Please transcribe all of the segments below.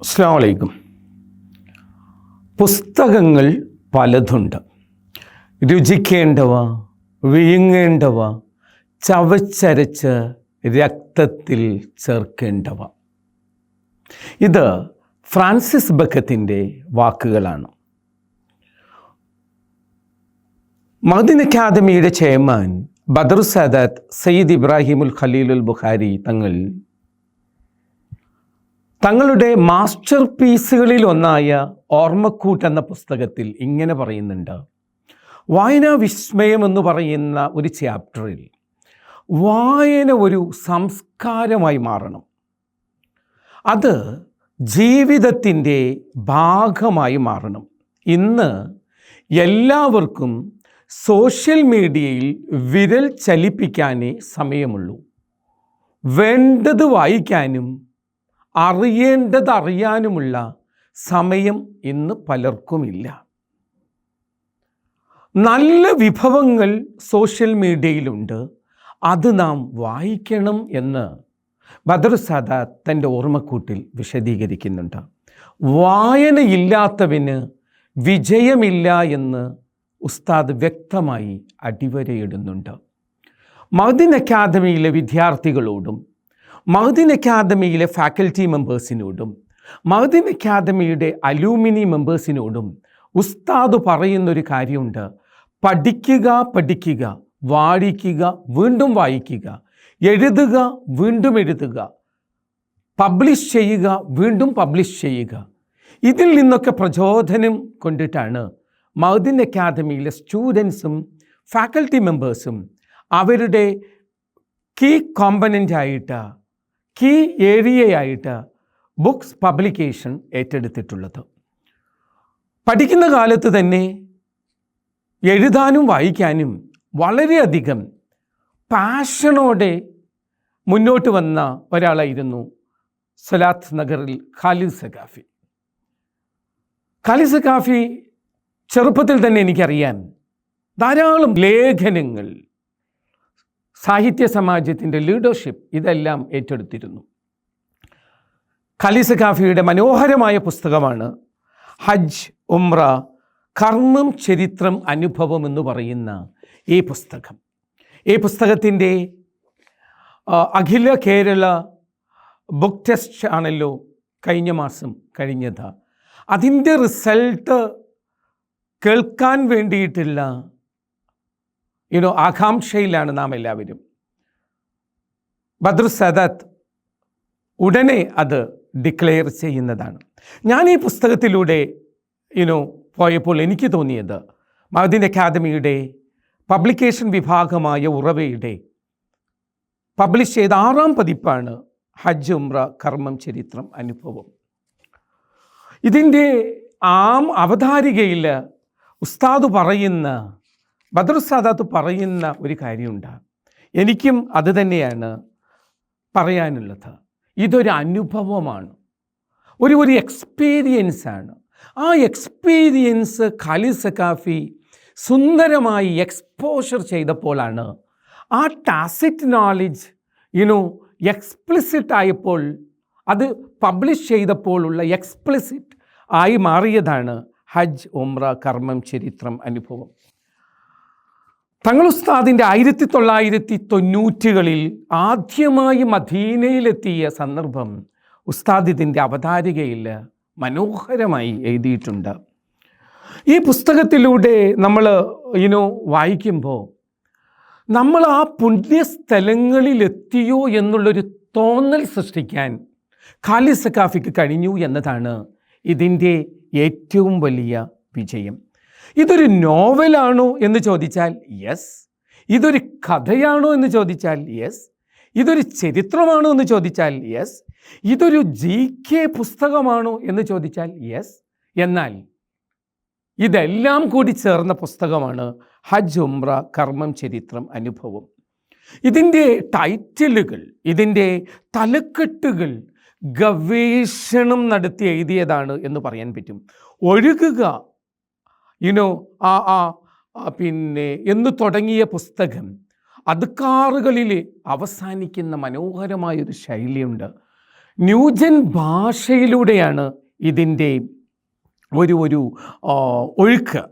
അസ്സാം വലൈക്കും പുസ്തകങ്ങൾ പലതുണ്ട്. രുചിക്കേണ്ടവ വിഴുങ്ങേണ്ടവ ചവച്ചരച്ച് രക്തത്തിൽ ചേർക്കേണ്ടവ. ഇത് ഫ്രാൻസിസ് ബക്കത്തിന്റെ വാക്കുകളാണ്. മഹദിൻ അക്കാദമിയുടെ ചെയർമാൻ ബദർ സാദാത്ത് സയ്യിദ് ഇബ്രാഹിമുൽ ഖലീലുൽ ബുഖാരി തങ്ങൾ തങ്ങളുടെ മാസ്റ്റർ പീസുകളിൽ ഒന്നായ ഓർമ്മക്കൂട്ട് എന്ന പുസ്തകത്തിൽ ഇങ്ങനെ പറയുന്നുണ്ട്. വായനാ വിസ്മയം എന്ന് പറയുന്ന ഒരു ചാപ്റ്ററിൽ വായന ഒരു സംസ്കാരമായി മാറണം. അത് ജീവിതത്തിന്റെ ഭാഗമായി മാറണം. ഇന്ന് എല്ലാവർക്കും സോഷ്യൽ മീഡിയയിൽ വിരൽ ചലിപ്പിക്കാനേ സമയമുള്ളൂ. വേണ്ടത് വായിക്കാനും അറിയേണ്ടത് അറിയാനുമുള്ള സമയം ഇന്ന് പലർക്കുമില്ല. നല്ല വിഭവങ്ങൾ സോഷ്യൽ മീഡിയയിലുണ്ട്. അത് നാം വായിക്കണം എന്ന് ബദർ സാദാത്ത് തന്റെ ഓർമ്മക്കൂട്ടിൽ വിശദീകരിക്കുന്നുണ്ട്. വായനയില്ലാത്തവന് വിജയമില്ല എന്ന് ഉസ്താദ് വ്യക്തമായി അടിവരയിടുന്നുണ്ട്. മദിൻ അക്കാദമിയിലെ വിദ്യാർത്ഥികളോടും മഹദിൻ അക്കാദമിയിലെ ഫാക്കൽറ്റി മെമ്പേഴ്സിനോടും മഹദിൻ അക്കാദമിയുടെ അലൂമിനി മെമ്പേഴ്സിനോടും ഉസ്താദ് പറയുന്നൊരു കാര്യമുണ്ട്. പഠിക്കുക പഠിക്കുക വായിക്കുക വീണ്ടും വായിക്കുക എഴുതുക വീണ്ടും എഴുതുക പബ്ലിഷ് ചെയ്യുക വീണ്ടും പബ്ലിഷ് ചെയ്യുക. ഇതിൽ നിന്നൊക്കെ പ്രചോദനം കൊണ്ടിട്ടാണ് മൗദിൻ അക്കാദമിയിലെ സ്റ്റുഡൻസും ഫാക്കൽറ്റി മെമ്പേഴ്സും അവരുടെ കീ കോമ്പനന്റ് ആയിട്ട് കീ ഏരിയയായിട്ട് ബുക്സ് പബ്ലിക്കേഷൻ ഏറ്റെടുത്തിട്ടുള്ളത്. പഠിക്കുന്ന കാലത്ത് തന്നെ എഴുതാനും വായിക്കാനും വളരെയധികം പാഷനോടെ മുന്നോട്ട് വന്ന ഒരാളായിരുന്നു സലാത്ത് നഗറിൽ ഖാലിദ് സഖാഫി. ഖാലിദ് സഖാഫി ചെറുപ്പത്തിൽ തന്നെ എനിക്കറിയാൻ ധാരാളം ലേഖനങ്ങൾ സാഹിത്യ സമാജത്തിന്റെ ലീഡർഷിപ്പ് ഇതെല്ലാം ഏറ്റെടുത്തിരുന്നു. ഖലീസ് കാഫിയുടെ മനോഹരമായ പുസ്തകമാണ് ഹജ്ജ് ഉംറ കർമ്മം ചരിത്രം അനുഭവം എന്ന് പറയുന്ന ഈ പുസ്തകം. ഈ പുസ്തകത്തിന്റെ അഖില കേരള ബുക്ക് ടെസ്റ്റ് ആണല്ലോ കഴിഞ്ഞ മാസം കഴിഞ്ഞത്. അതിന്റെ റിസൾട്ട് കേൾക്കാൻ വേണ്ടിയിട്ടുള്ള യുനോ ആകാംക്ഷയിലാണ് നാം എല്ലാവരും ബദ്ർ സദത്ത് ഉടനെ അത് ഡിക്ലെയർ ചെയ്യുന്നതാണ്. ഞാൻ ഈ പുസ്തകത്തിലൂടെ യുനോ പോയപ്പോൾ എനിക്ക് തോന്നിയത് മഹദീൻ അക്കാദമിയുടെ പബ്ലിക്കേഷൻ വിഭാഗമായ ഉറവയുടെ പബ്ലിഷ് ചെയ്ത ആറാം പതിപ്പാണ് ഹജ്ജ് ഉംറ കർമ്മം ചരിത്രം അനുഭവം. ഇതിന്റെ ആം അവതാരികയിൽ ഉസ്താദ് പറയുന്ന ബദർ സാദാത്ത് പറയുന്ന ഒരു കാര്യമുണ്ട്. എനിക്കും അത് തന്നെയാണ് പറയാനുള്ളത്. ഇതൊരു അനുഭവമാണ്. ഒരു ഒരു എക്സ്പീരിയൻസാണ്. ആ എക്സ്പീരിയൻസ് ഖാലി സക്കാഫി സുന്ദരമായി എക്സ്പോഷർ ചെയ്തപ്പോഴാണ് ആ ടാസിറ്റ് നോളജ് യുനോ എക്സ്പ്ലിസിറ്റ് ആയപ്പോൾ അത് പബ്ലിഷ് ചെയ്തപ്പോഴുള്ള എക്സ്പ്ലിസിറ്റ് ആയി മാറിയതാണ് ഹജ്ജ് ഉംറ കർമ്മം ചരിത്രം അനുഭവം. തങ്ങൾ ഉസ്താദിന്റെ ആയിരത്തി തൊള്ളായിരത്തി തൊണ്ണൂറ്റുകളിൽ ആദ്യമായി മദീനയിലെത്തിയ സന്ദർഭം ഉസ്താദ് ഇതിന്റെ അവതാരികയിൽ മനോഹരമായി എഴുതിയിട്ടുണ്ട്. ഈ പുസ്തകത്തിലൂടെ നമ്മൾ ഇനോ വായിക്കുമ്പോൾ നമ്മൾ ആ പുണ്യസ്ഥലങ്ങളിലെത്തിയോ എന്നുള്ളൊരു തോന്നൽ സൃഷ്ടിക്കാൻ ഖാലിസ് സക്കാഫിക്ക് കഴിഞ്ഞു എന്നതാണ് ഇതിന്റെ ഏറ്റവും വലിയ വിജയം. ഇതൊരു നോവലാണോ എന്ന് ചോദിച്ചാൽ യെസ്. ഇതൊരു കഥയാണോ എന്ന് ചോദിച്ചാൽ യെസ്. ഇതൊരു ചരിത്രമാണോ എന്ന് ചോദിച്ചാൽ യെസ്. ഇതൊരു ജി കെ പുസ്തകമാണോ എന്ന് ചോദിച്ചാൽ യെസ്. എന്നാൽ ഇതെല്ലാം കൂടി ചേർന്ന പുസ്തകമാണ് ഹജ് ഉംറ കർമ്മം ചരിത്രം അനുഭവം. ഇതിന്റെ ടൈറ്റിലുകൾ ഇതിന്റെ തലക്കെട്ടുകൾ ഗവേഷണം നടത്തി എഴുതിയതാണ് എന്ന് പറയാൻ പറ്റും. ഒഴുകുക യുനോ ആ ആ പിന്നെ എന്ന് തുടങ്ങിയ പുസ്തകം അതുക്കാറുകളിൽ അവസാനിക്കുന്ന മനോഹരമായൊരു ശൈലിയുണ്ട്. ന്യൂജൻ ഭാഷയിലൂടെയാണ് ഇതിന്റെ ഒരു ഒരു ഒഴുക്ക്.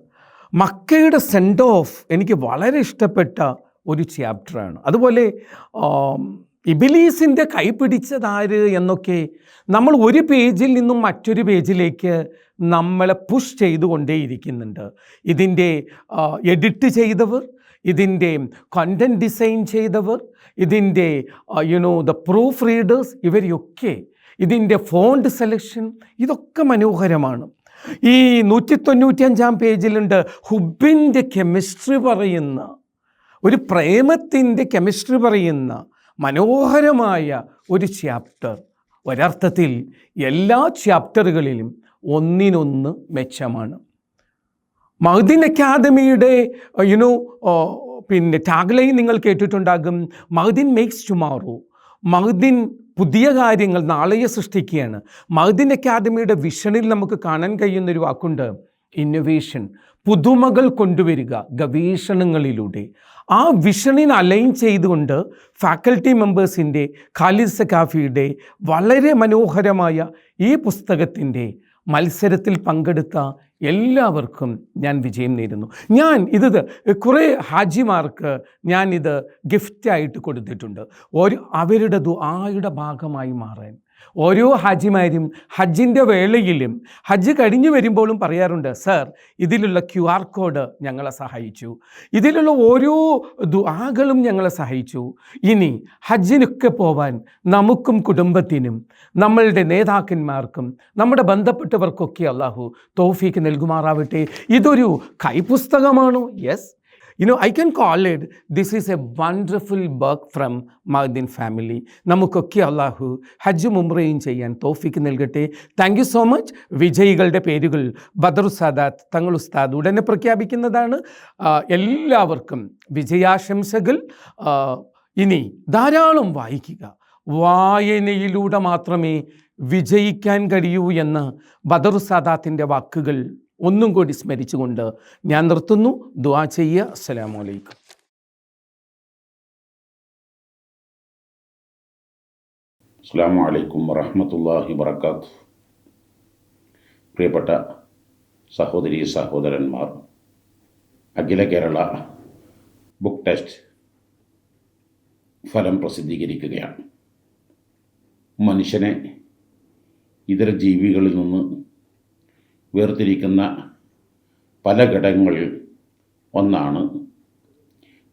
മക്കയുടെ സെൻഡ് ഓഫ് എനിക്ക് വളരെ ഇഷ്ടപ്പെട്ട ഒരു ചാപ്റ്ററാണ് അതുപോലെ ഇബിലീസിന്റെ കൈപിടിച്ചതാര് എന്നൊക്കെ നമ്മൾ ഒരു പേജിൽ നിന്നും മറ്റൊരു പേജിലേക്ക് നമ്മളെ പുഷ് ചെയ്തുകൊണ്ടേയിരിക്കുന്നുണ്ട്. ഇതിന്റെ എഡിറ്റ് ചെയ്തവർ ഇതിന്റെ കണ്ടന്റ് ഡിസൈൻ ചെയ്തവർ ഇതിന്റെ യുനോ ദ പ്രൂഫ് റീഡേഴ്സ് ഇവരെയൊക്കെ ഇതിന്റെ ഫോണ്ട് സെലക്ഷൻ ഇതൊക്കെ മനോഹരമാണ്. ഈ നൂറ്റി തൊണ്ണൂറ്റിയഞ്ചാം പേജിലുണ്ട് ഹുബിന്റെ കെമിസ്ട്രി പറയുന്ന ഒരു പ്രേമത്തിന്റെ കെമിസ്ട്രി പറയുന്ന മനോഹരമായ ഒരു ചാപ്റ്റർ ഒരർത്ഥത്തിൽ എല്ലാ ചാപ്റ്ററുകളിലും ഒന്നിനൊന്ന് മെച്ചമാണ്. മഹുദ്ദീൻ അക്കാദമിയുടെ യുനോ പിന്നെ ടാഗ്ലൈൻ നിങ്ങൾ കേട്ടിട്ടുണ്ടാകും മഹുദ്ദീൻ മേക്സ് ടുമാറോ മഹുദ്ദീൻ പുതിയ കാര്യങ്ങൾ നാളെയെ സൃഷ്ടിക്കുകയാണ്. മഹുദ്ദീൻ അക്കാദമിയുടെ വിഷനിൽ നമുക്ക് കാണാൻ കഴിയുന്ന ഒരു വാക്കുണ്ട് ഇന്നൊവേഷൻ പുതുമകൾ കൊണ്ടുവരിക ഗവേഷണങ്ങളിലൂടെ. ആ വിഷണിന് അലൈൻ ചെയ്തുകൊണ്ട് ഫാക്കൽറ്റി മെമ്പേഴ്സിന്റെ ഖാലിദ് സഖാഫിയുടെ വളരെ മനോഹരമായ ഈ പുസ്തകത്തിന്റെ മത്സരത്തിൽ പങ്കെടുത്ത എല്ലാവർക്കും ഞാൻ വിജയം നേരുന്നു. ഞാൻ ഇത് കുറേ ഹാജിമാർക്ക് ഞാനിത് ഗിഫ്റ്റായിട്ട് കൊടുത്തിട്ടുണ്ട്. ഒരു അവരുടെ ദുആയുടെ ഭാഗമായി മാറാൻ ഓരോ ഹാജിമാരും ഹജ്ജിന്റെ വേളയിലും ഹജ്ജ് കഴിഞ്ഞു വരുമ്പോഴും പറയാറുണ്ട് സർ ഇതിലുള്ള ക്യു ആർ കോഡ് ഞങ്ങളെ സഹായിച്ചു. ഇതിലുള്ള ഓരോ ദുആകളും ഞങ്ങളെ സഹായിച്ചു. ഇനി ഹജ്ജിനൊക്കെ പോവാൻ നമുക്കും കുടുംബത്തിനും നമ്മളുടെ നേതാക്കന്മാർക്കും നമ്മുടെ ബന്ധപ്പെട്ടവർക്കൊക്കെ അള്ളാഹു തോഫീക്ക് നൽകുമാറാവട്ടെ. ഇതൊരു കൈപുസ്തകമാണോ yes. You know I can call it this is a wonderful work from Madin family നമുക്കൊക്കെ അള്ളാഹു ഹജ്ജ് മുംറയും ചെയ്യാൻ തോഫിക്ക് നൽകട്ടെ. താങ്ക് യു സോ മച്ച് വിജയികളുടെ പേരുകൾ ബദർ സാദാത്ത് തങ്ങൾ ഉസ്താദ് ഉടനെ പ്രഖ്യാപിക്കുന്നതാണ്. എല്ലാവർക്കും വിജയാശംസകൾ. ഇനി ധാരാളം വായിക്കുക. വായനയിലൂടെ മാത്രമേ വിജയിക്കാൻ കഴിയൂ എന്ന് ബദർ സാദാത്തിന്റെ വാക്കുകൾ ഒന്നും കൂടി സ്മരിച്ചുകൊണ്ട് ഞാൻ നിർത്തുന്നു. ദുവാ ചെയ്യുക. അസ്സലാമു അലൈക്കും. അസ്സാം വലൈക്കും വറഹമത്തല്ലാഹി വർക്കാത്ത് പ്രിയപ്പെട്ട സഹോദരി സഹോദരന്മാർ അഖില കേരള ബുക്ക് ടെസ്റ്റ് ഫലം പ്രസിദ്ധീകരിക്കുകയാണ്. മനുഷ്യനെ ഇതര ജീവികളിൽ നിന്ന് വേർതിരിക്കുന്ന പല ഘടകങ്ങളിൽ ഒന്നാണ്.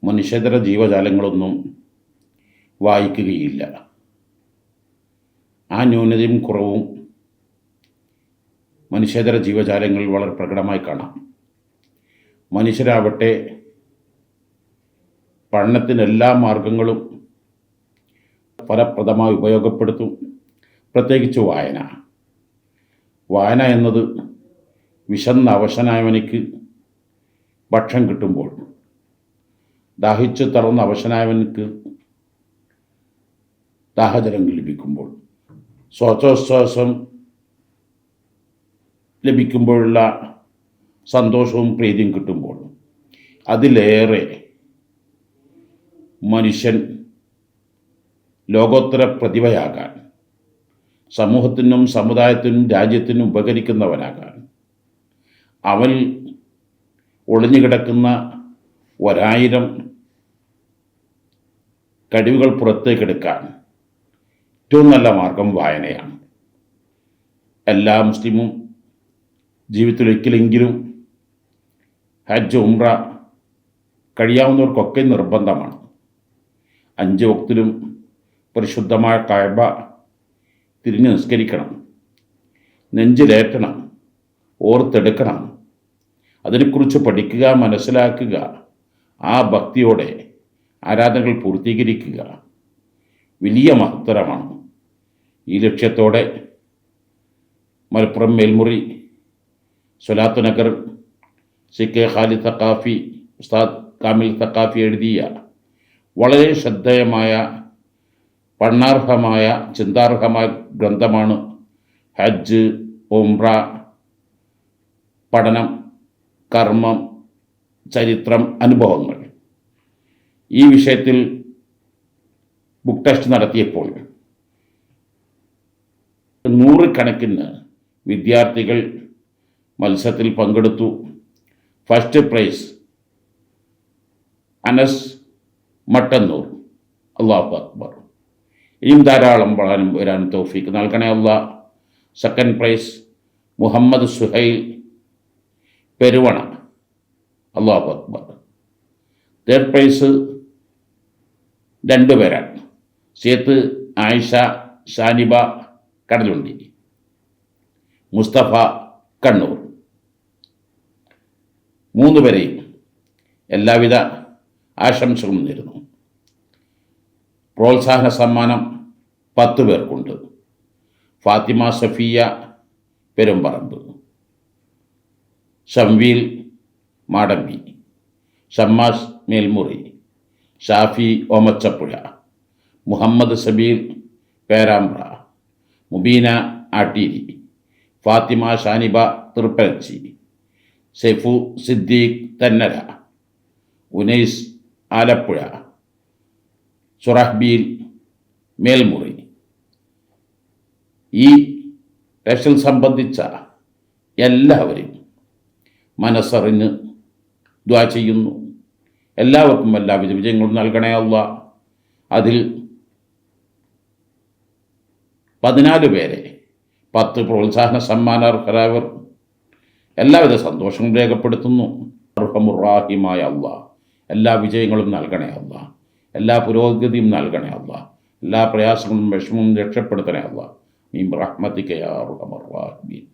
മനുഷ്യതര ജീവജാലങ്ങളൊന്നും വായിക്കുകയില്ല. ആ ന്യൂനതയും കുറവും മനുഷ്യതര ജീവജാലങ്ങളിൽ വളരെ പ്രകടമായി കാണാം. മനുഷ്യരാവട്ടെ പഠനത്തിന് എല്ലാ മാർഗങ്ങളും ഫലപ്രദമായി ഉപയോഗപ്പെടുത്തും. പ്രത്യേകിച്ച് വായന. വായന എന്നത് വിശന്ന അവശനായവനിക്ക് ഭക്ഷണം കിട്ടുമ്പോൾ ദാഹിച്ചു തളർന്ന അവശനായവനിക്ക് ദാഹജലം ലഭിക്കുമ്പോൾ ശ്വാസോച്ഛ്വാസം ലഭിക്കുമ്പോഴുള്ള സന്തോഷവും പ്രീതിയും കിട്ടുമ്പോൾ അതിലേറെ മനുഷ്യൻ ലോകോത്തര പ്രതിഭയാകാൻ സമൂഹത്തിനും സമുദായത്തിനും രാജ്യത്തിനും ഉപകരിക്കുന്നവനാകാൻ അവൻ ഒളിഞ്ഞുകിടക്കുന്ന ഒരായിരം കഴിവുകൾ പുറത്തേക്കെടുക്കാൻ ഏറ്റവും നല്ല മാർഗം വായനയാണ്. എല്ലാ മുസ്ലിമും ജീവിതത്തിൽ ഒരിക്കലെങ്കിലും ഹജ്ജ് ഉംറ കഴിയാവുന്നവർക്കൊക്കെ നിർബന്ധമാണ്. അഞ്ച് വക്തിലും പരിശുദ്ധമായ കഴബ തിരിഞ്ഞ് നിസ്കരിക്കണം. നെഞ്ചിലേറ്റണം. ഓർത്തെടുക്കണം. അതിനെക്കുറിച്ച് പഠിക്കുക മനസ്സിലാക്കുക. ആ ഭക്തിയോടെ ആരാധനകൾ പൂർത്തീകരിക്കുക. വലിയ മഹത്തരമാണ്. ഈ ലക്ഷ്യത്തോടെ മലപ്പുറം മേൽമുറി സൊലാത്ത് നഗർ സി കെ ഖാലിദ് തക്കാഫി ഉസ്താദ് കാമിൽ തക്കാഫി എഴുതിയ വളരെ ശ്രദ്ധേയമായ പഠനാർഹമായ ചിന്താർഹമായ ഗ്രന്ഥമാണ് ഹജ്ജ് ഉംറ പഠനം. കർമ്മം ചരിത്രം അനുഭവങ്ങൾ. ഈ വിഷയത്തിൽ ബുക്ക് ടെസ്റ്റ് നടത്തിയപ്പോൾ നൂറുകണക്കിന് വിദ്യാർത്ഥികൾ മത്സരത്തിൽ പങ്കെടുത്തു. First prize Anas Mattannur. അള്ളാഹു അക്ബർ. ഇനിയും ധാരാളം വളരാനും വരാൻ തോഫിക്ക് നൽകണേ അള്ളാഹ് സെക്കൻഡ് പ്രൈസ് മുഹമ്മദ് സുഹൈൽ. പെരുവണ. അള്ളാഹു അക്ബർ. തേർഡ് പ്രൈസ് രണ്ടുപേരാണ് സേത്ത് ആയിഷ ഷാനിബ കടലുണ്ടി. മുസ്തഫ കണ്ണൂർ. മൂന്ന് പേരെയും എല്ലാവിധ ആശംസകളും നേരുന്നു. പ്രോത്സാഹന സമ്മാനം പത്ത് പേർക്കുണ്ട്. ഫാത്തിമ സഫിയ പെരുമ്പറമ്പ്. ഷംവീൽ മാടമ്പി ഷമ്മാസ് മേൽമുറി ഷാഫി ഓമച്ചപ്പുഴ മുഹമ്മദ് സബീർ പേരാമ്പ്ര മുബീന ആട്ടീരി ഫാത്തിമ ഷാനിബ തൃപ്പരച്ചി സെഫു സിദ്ദീഖ് തന്നര ഉനൈസ് ആലപ്പുഴ സുറഹ്ബീൽ മേൽമുറി. ഈ ടെസ്റ്റിൽ സംബന്ധിച്ച എല്ലാവരെയും മനസ്സറിഞ്ഞ് ദ്വാ ചെയ്യുന്നു. എല്ലാവർക്കും എല്ലാവിധ വിജയങ്ങളും നൽകണേ അല്ല അതിൽ പതിനാല് പേരെ പത്ത് പ്രോത്സാഹന സമ്മാനാർഹരായവർ എല്ലാവിധ സന്തോഷവും രേഖപ്പെടുത്തുന്നു. അർഹമുറാഹിമായ അല്ല എല്ലാ വിജയങ്ങളും നൽകണേ അല്ല എല്ലാ പുരോഗതിയും നൽകണേ അല്ല എല്ലാ പ്രയാസങ്ങളും വിഷമവും രക്ഷപ്പെടുത്തണേ അല്ല മീം റഹ്മത്തിക്കയാ അർഹമുറാഹിമീൻ.